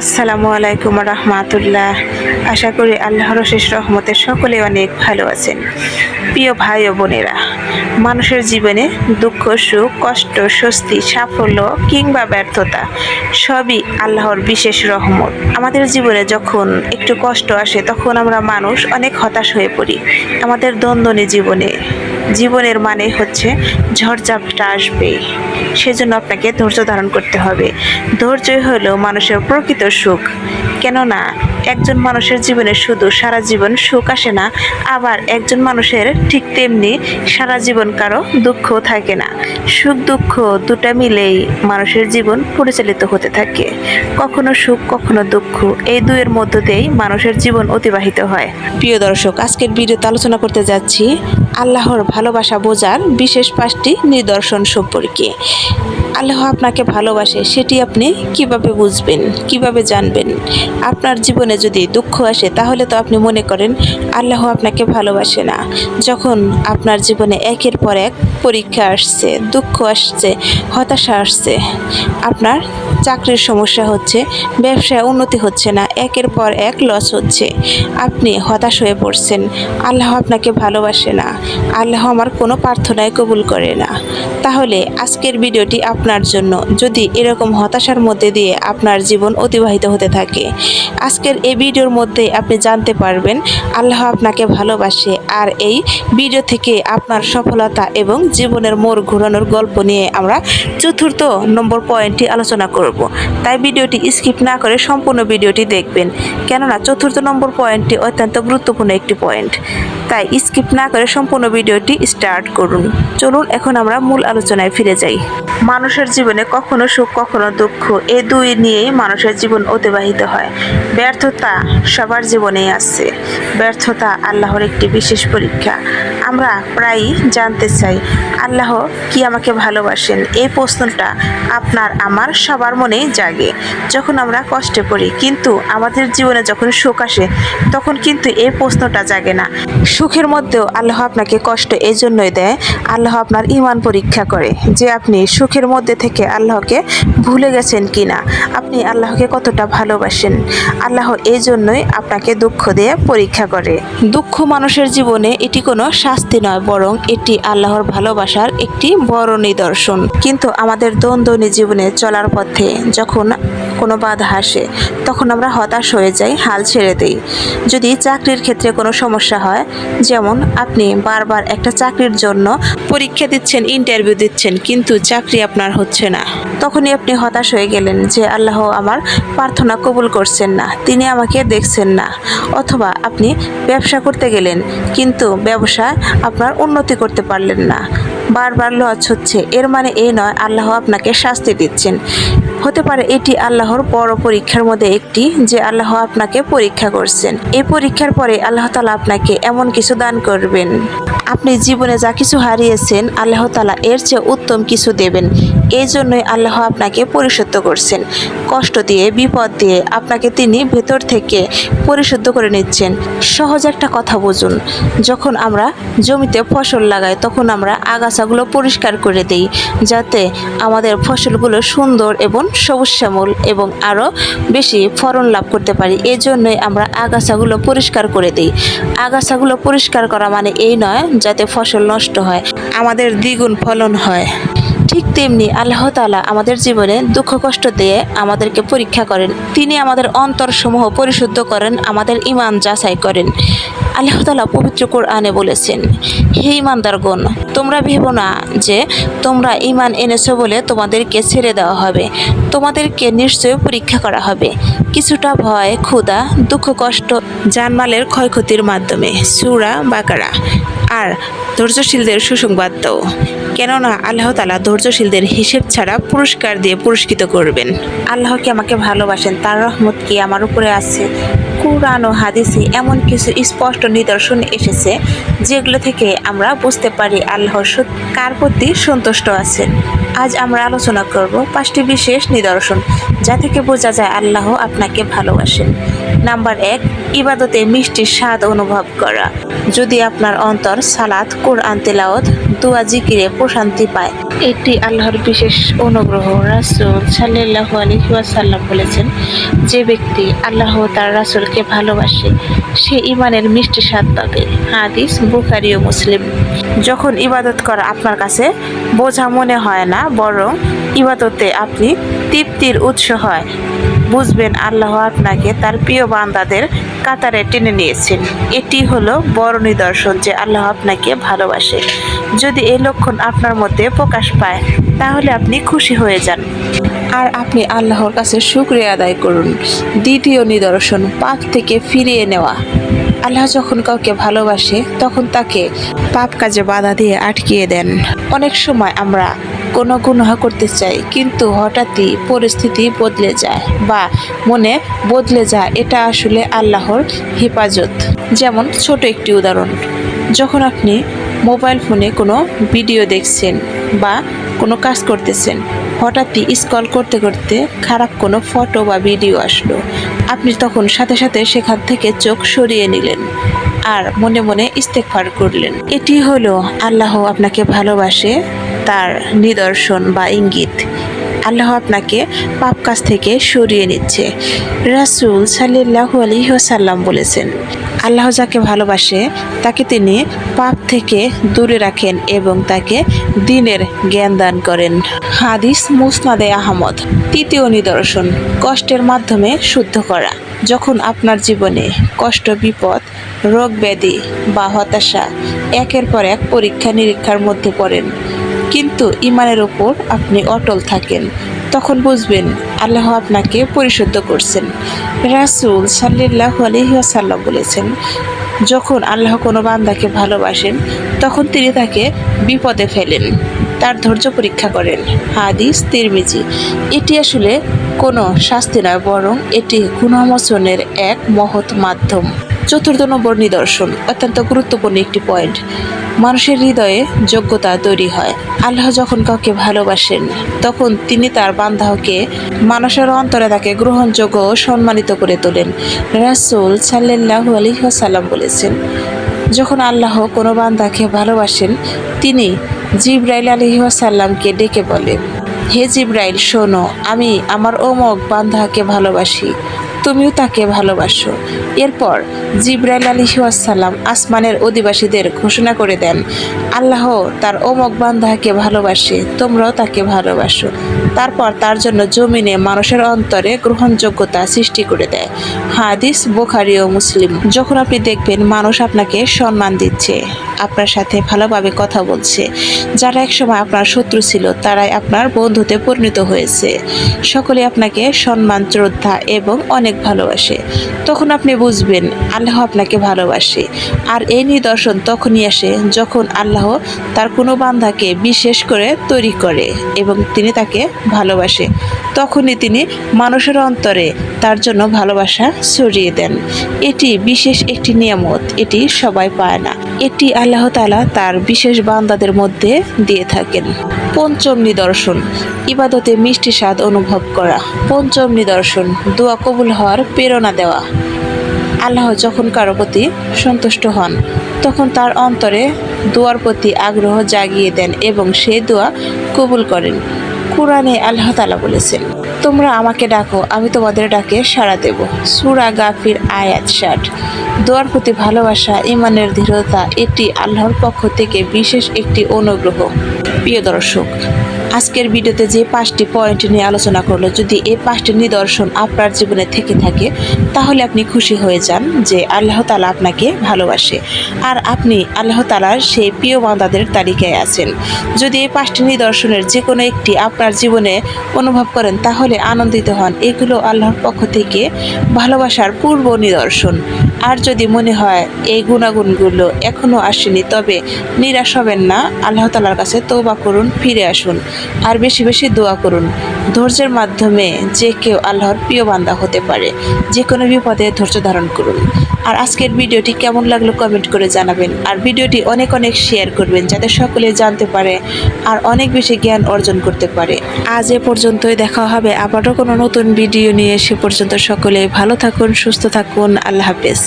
আসসালামু আলাইকুম রহমাতুল্লাহ। আশা করি আল্লাহর শেষ রহমতে সকলে অনেক ভালো আছেন। প্রিয় ভাই ও বোনেরা, মানুষের জীবনে দুঃখ, সুখ, কষ্ট, স্বস্তি, সাফল্য কিংবা ব্যর্থতা সবই আল্লাহর বিশেষ রহমত। আমাদের জীবনে যখন একটু কষ্ট আসে, তখন আমরা মানুষ অনেক হতাশ হয়ে পড়ি। আমাদের দ্বন্দ্বনী জীবনে জীবনের মানে হচ্ছে ঝড়ঝাপটা আসবে। সেজন্য আপনাকে ধৈর্য ধারণ করতে হবে। ধৈর্যই হলো মানুষের প্রকৃত সুখ। কেননা, একজন মানুষের জীবনে শুধু সারা জীবন সুখ আসে না, আবার একজন মানুষের ঠিক তেমনি সারা জীবন কারও দুঃখ থাকে না। সুখ দুঃখ দুটা মিলেই মানুষের জীবন পরিচালিত হতে থাকে। কখনো সুখ, কখনো দুঃখ, এই দুয়ের মধ্য দিয়েই মানুষের জীবন অতিবাহিত হয়। প্রিয় দর্শক, আজকের ভিডিওতে আলোচনা করতে যাচ্ছি আল্লাহর ভালোবাসা বোঝার বিশেষ পাঁচটি নিদর্শন সম্পর্কে। আল্লাহ আপনাকে ভালোবাসে, সেটি আপনি কীভাবে বুঝবেন, কীভাবে জানবেন? আপনার জীবনে যদি দুঃখ আসে, তাহলে তো আপনি মনে করেন, আল্লাহ আপনাকে ভালোবাসে না। যখন আপনার জীবনে একের পর এক পরীক্ষা আসছে, দুঃখ আসছে, হতাশা আসছে, আপনার চাকরির সমস্যা হচ্ছে, ব্যবসায় উন্নতি হচ্ছে না, একের পর এক লস হচ্ছে। আপনি হতাশ হয়ে পড়ছেন, আল্লাহ আপনাকে ভালোবাসে না, আল্লাহ আমার কোনো প্রার্থনায় কবুল করে না। তাহলে আজকের ভিডিওটি আপনার জন্য। যদি এরকম হতাশার মধ্যে দিয়ে আপনার জীবন অতিবাহিত হতে থাকে, আজকের এই ভিডিওর মধ্যে আপনি জানতে পারবেন, আল্লাহ আপনাকে ভালোবাসে আর এই ভিডিও থেকে আপনার সফলতা এবং জীবনের মোড় ঘোরানোর গল্প নিয়ে আমরা চতুর্থ নম্বর পয়েন্টটি আলোচনা করব। তাই ভিডিওটি স্কিপ না করে সম্পূর্ণ ভিডিওটি দেখবেন। কেননা চতুর্থ নম্বর পয়েন্টটি অত্যন্ত গুরুত্বপূর্ণ একটি পয়েন্ট। তাই স্কিপ না করে সম্পূর্ণ ভিডিওটি স্টার্ট করুন। চলুন এখন আমরা মূল আলোচনায় ফিরে যাই। মানুষের জীবনে কখনো সুখ, কখনো দুঃখ এই দুই নিয়েই মানুষের জীবন অতিবাহিত হয়। ব্যর্থতা সবার জীবনেই আছে। ব্যর্থতা আল্লাহর একটি বিশেষ পরীক্ষা। আমরা প্রায়ই জানতে চাই, আল্লাহ কি আমাকে ভালোবাসেন? এই প্রশ্নটা আপনার, আমার সবার মনেই জাগে। যখন আমরা কষ্টে পড়ি, কিন্তু আমাদের জীবনে যখন সুখ আসে, তখন কিন্তু এই প্রশ্নটা জাগে না। সুখের মধ্যেও আল্লাহ আপনাকে কষ্ট এই জন্যই দেয়, আল্লাহ আপনার ইমান পরীক্ষা করে যে আপনি সুখের মধ্যে থেকে আল্লাহকে ভুলে গেছেন কিনা। আপনি আল্লাহকে কতটা ভালোবাসেন? আল্লাহ এই জন্যই আপনাকে দুঃখ দিয়ে পরীক্ষা করে। দুঃখ মানুষের জীবনে এটি কোনো শাস্তি নয়, বরং এটি আল্লাহর ভালোবাসার একটি বড় নিদর্শন। কিন্তু আমাদের দ্বন্দ্ব জীবনে চলার পথে যখন কোনো বাধা আসে তখন আমরা হতাশ হয়ে যাই, হাল ছেড়ে দিই। যদি চাকরির ক্ষেত্রে কোনো সমস্যা হয়, যেমন আপনি বারবার একটা চাকরির জন্য পরীক্ষা দিচ্ছেন ইন্টারভিউ দিচ্ছেন, কিন্তু চাকরি আপনার হচ্ছে না। তখনই আপনি হতাশ হয়ে গেলেন যে, আল্লাহ আমার প্রার্থনা কবুল করছেন না, তিনি আমাকে দেখছেন না। অথবা আপনি ব্যবসা করতে গেলেন, কিন্তু ব্যবসায় আপনার উন্নতি করতে পারলেন না। বারবার লস হচ্ছে, এর মানে এই নয়, আল্লাহ আপনাকে শাস্তি দিচ্ছেন। হতে পারে এটি আল্লাহর বড় পরীক্ষার মধ্যে একটি, যে আল্লাহ আপনাকে পরীক্ষা করছেন। এই পরীক্ষার পরে আল্লাহ তালা আপনাকে এমন কিছু দান করবেন। আপনি জীবনে যা কিছু হারিয়েছেন, আল্লাহ তালা এর চেয়ে উত্তম কিছু দেবেন। এই জন্যই আল্লাহ আপনাকে পরিশুদ্ধ করছেন। কষ্ট দিয়ে, বিপদ দিয়ে আপনাকে তিনি ভেতর থেকে পরিশুদ্ধ করে নিচ্ছেন। সহজ একটা কথা বুঝুন, যখন আমরা জমিতে ফসল লাগাই, তখন আমরা আগাছাগুলো পরিষ্কার করে দিই, যাতে আমাদের ফসলগুলো সুন্দর এবং সবুজ শ্যামল এবং আরও বেশি ফলন লাভ করতে পারি। এই জন্যই আমরা আগাছাগুলো পরিষ্কার করে দিই। আগাছাগুলো পরিষ্কার করা মানে এই নয়, যাতে ফসল নষ্ট হয়, আমাদের দ্বিগুণ ফলন হয়। ঠিক তেমনি আল্লাহ তালা আমাদের জীবনে দুঃখ কষ্ট দিয়ে আমাদেরকে পরীক্ষা করেন। তিনি আমাদের অন্তরসমূহ পরিশুদ্ধ করেন, আমাদের ইমান যাচাই করেন। আল্লাহ তালা পবিত্র কোরআনে বলেছেন, হে ইমানদারগণ তোমরা ভেবো না যে তোমরা ইমান এনেছো বলে তোমাদেরকে ছেড়ে দেওয়া হবে। তোমাদেরকে নিশ্চয়ই পরীক্ষা করা হবে। কিছুটা ভয়, ক্ষুধা, দুঃখ, কষ্ট, জানমালের ক্ষয়ক্ষতির মাধ্যমে। সুরা বাকারা। আর ধৈর্যশীলদের সুসংবাদ দাও। কেননা আল্লাহ তালা ধৈর্যশীলদের হিসেব ছাড়া পুরস্কার দিয়ে পুরস্কৃত করবেন। আল্লাহ কি আমাকে ভালোবাসেন? তার রহমত কি আমার উপরে আছে? কোরআন ও হাদিসে এমন কিছু স্পষ্ট নিদর্শন এসেছে, যেগুলো থেকে আমরা বুঝতে পারি আল্লাহ কার প্রতি সন্তুষ্ট আছেন। আজ আমরা আলোচনা করব পাঁচটি বিশেষ নিদর্শন, যা থেকে বোঝা যায় আল্লাহ আপনাকে ভালোবাসেন। নাম্বার এক, ইবাদতে মিষ্টির স্বাদ অনুভব করা। যদি আপনার অন্তর সালাত, কোরআন তেলাওয়াত দোয়া জিকিরে প্রশান্তি পায়। এটি আল্লাহর বিশেষ অনুগ্রহ। রাসুল সাল্লাহ আলহি ওয়াসাল্লাম বলেছেন যে ব্যক্তি আল্লাহ তার রাসুলকে ভালোবাসে সে ইমানের মিষ্টি স্বাদ পাবে। হাদিস বুখারি ও মুসলিম। যখন ইবাদত করা আপনার কাছে বোঝা মনে হয় না বরং ইবাদতে আপনি তৃপ্তির উৎস হয়। বুঝবেন আল্লাহ আপনাকে তার প্রিয় বান্দাদের কাতারে টেনে নিয়েছেন। এটি হলো বড় নিদর্শন যে আল্লাহ আপনাকে ভালোবাসে। যদি এই লক্ষণ আপনার মধ্যে প্রকাশ পায়, তাহলে আপনি খুশি হয়ে যান। আর আপনি আল্লাহর কাছে শুক্রিয়া আদায় করুন। দ্বিতীয় নিদর্শন, পাপ থেকে ফিরিয়ে নেওয়া। আল্লাহ যখন কাউকে ভালোবাসে, তখন তাকে পাপ কাজে বাধা দিয়ে আটকিয়ে দেন। অনেক সময় আমরা কোনো গুনাহ করতে চাই, কিন্তু হঠাৎই পরিস্থিতি বদলে যায় বা মনে বদলে যায়, এটা আসলে আল্লাহর হেফাজত। যেমন ছোট একটি উদাহরণ, যখন আপনি মোবাইল ফোনে কোনো ভিডিও দেখছেন বা কোনো কাজ করতেছেন হঠাৎই স্কল করতে করতে খারাপ কোনো ফটো বা ভিডিও আসলো। আপনি তখন সাথে সাথে সেখান থেকে চোখ সরিয়ে নিলেন আর মনে মনে ইস্তেকফার করলেন। এটি হলো, আল্লাহ আপনাকে ভালোবাসে, তার নিদর্শন বা ইঙ্গিত। আল্লাহ আপনাকে পাপ কাজ থেকে সরিয়ে নিচ্ছে। রাসুল সাল্লাহু আলহিহাসাল্লাম বলেছেন, আল্লাহ যাকে ভালোবাসে, তাকে তিনি পাপ থেকে দূরে রাখেন এবং তাকে দিনের জ্ঞান দান করেন। হাদিস মুসনাদে আহমদ, তৃতীয় নিদর্শন, কষ্টের মাধ্যমে শুদ্ধ করা। যখন আপনার জীবনে কষ্ট, বিপদ, রোগ, ব্যাধি বা হতাশা একের পর এক পরীক্ষা নিরীক্ষার মধ্যে পড়েন কিন্তু ইমানের ওপর আপনি অটল থাকেন। তখন বুঝবেন আল্লাহ আপনাকে পরিশুদ্ধ করছেন। রাসুল সাল্লাহ আলহিহাসাল্লাম বলেছেন, যখন আল্লাহ কোনো বান্দাকে ভালোবাসেন, তখন তিনি তাকে বিপদে ফেলেন, তার ধৈর্য পরীক্ষা করেন। হাদিস তিরমিজি। এটি আসলে কোনো শাস্তি নয়, বরং এটি গুণমোচনের এক মহৎ মাধ্যম। চতুর্থ নম্বর নিদর্শন, অত্যন্ত গুরুত্বপূর্ণ একটি পয়েন্ট মানুষের হৃদয়ে যোগ্যতা তৈরি হয়। আল্লাহ যখন কাউকে ভালোবাসেন, তখন তিনি তার বান্ধাকে মানুষের অন্তরে তাকে গ্রহণযোগ্য ও সম্মানিত করে তোলেন। রাসুল সাল্লাহ আলহিহাসাল্লাম বলেছেন, যখন আল্লাহ কোনো বান্দাকে ভালোবাসেন, তিনি জিব্রাইল আলহিহাসাল্লামকে ডেকে বলেন, হে জিব্রাইল, শোনো, আমি আমার ওমক বান্ধাকে ভালোবাসি। তুমিও তাকে ভালোবাসো। এরপর জিব্রাইল আলিহাসাল্লাম আসমানের অধিবাসীদের ঘোষণা করে দেন, আল্লাহ তার ওমক বান্ধাকে ভালোবাসে, তোমরাও তাকে ভালোবাসো। তারপর তার জন্য জমিনে মানুষের অন্তরে গ্রহণযোগ্যতা সৃষ্টি করে দেয়। হাদিস, বোখারি ও মুসলিম। যখন আপনি দেখবেন মানুষ আপনাকে সম্মান দিচ্ছে, আপনার সাথে ভালোভাবে কথা বলছে, যারা একসময় আপনার শত্রু ছিল, তারাই আপনার বন্ধুতে পরিণত হয়েছে। সকলে আপনাকে সম্মান, শ্রদ্ধা এবং অনেক ভালোবাসে। তখন আপনি বুঝবেন আল্লাহ আপনাকে ভালোবাসে। আর এই নিদর্শন তখনই আসে যখন আল্লাহ তার কোনো বান্ধাকে বিশেষ করে তৈরি করে এবং তিনি তাকে ভালোবাসে। তখনই তিনি মানুষের অন্তরে তার জন্য ভালোবাসা ছড়িয়ে দেন। এটি বিশেষ একটি নিয়ামত, এটি সবাই পায় না। এটি আল্লাহ তালা তার বিশেষ বান্দাদের মধ্যে দিয়ে থাকেন। পঞ্চম নিদর্শন, ইবাদতে মিষ্টি স্বাদ অনুভব করা। পঞ্চম নিদর্শন, দোয়া কবুল হওয়ার প্রেরণা দেওয়া। আল্লাহ যখন কারও প্রতি সন্তুষ্ট হন, তখন তার অন্তরে দোয়ার প্রতি আগ্রহ জাগিয়ে দেন এবং সে দোয়া কবুল করেন। কোরআনে আল্লাহ তালা বলেছেন তোমরা আমাকে ডাকো, আমি তোমাদের ডাকে সাড়া দেব। সুরা গাফির আয়াত ষাট। দোয়ার প্রতি ভালোবাসা ইমানের দৃঢ়তা, এটি আল্লাহর পক্ষ থেকে বিশেষ একটি অনুগ্রহ। প্রিয় দর্শক, আজকের ভিডিওতে যে পাঁচটি পয়েন্ট নিয়ে আলোচনা করল, যদি এই পাঁচটি নিদর্শন আপনার জীবনে থেকে থাকে, তাহলে আপনি খুশি হয়ে যান। যে আল্লাহ তালা আপনাকে ভালোবাসে। আর আপনি আল্লাহ তালার সেই প্রিয় বান্দাদের তালিকায় আছেন। যদি এই পাঁচটি নিদর্শনের যে কোনো একটি আপনার জীবনে অনুভব করেন, তাহলে আনন্দিত হন। এগুলো আল্লাহর পক্ষ থেকে ভালোবাসার পূর্ব নিদর্শন। আর যদি মনে হয় এই গুণাগুণগুলো এখনও আসেনি, তবে নিরাশ হবেন না। আল্লাহ তালার কাছে তৌবা করুন, ফিরে আসুন। আর বেশি বেশি দোয়া করুন। ধৈর্যের মাধ্যমে যে কেউ আল্লাহর প্রিয় বান্দা হতে পারে যে কোনো বিপদে ধৈর্য ধারণ করুন। আর আজকের ভিডিওটি কেমন লাগল কমেন্ট করে জানাবেন। আর ভিডিওটি অনেক অনেক শেয়ার করবেন যাতে সকলে জানতে পারে আর অনেক বেশি জ্ঞান অর্জন করতে পারে। আজ এ পর্যন্তই দেখা হবে আবারও কোনো নতুন ভিডিও নিয়ে। সে পর্যন্ত সকলে ভালো থাকুন, সুস্থ থাকুন। আল্লাহ হাফেজ।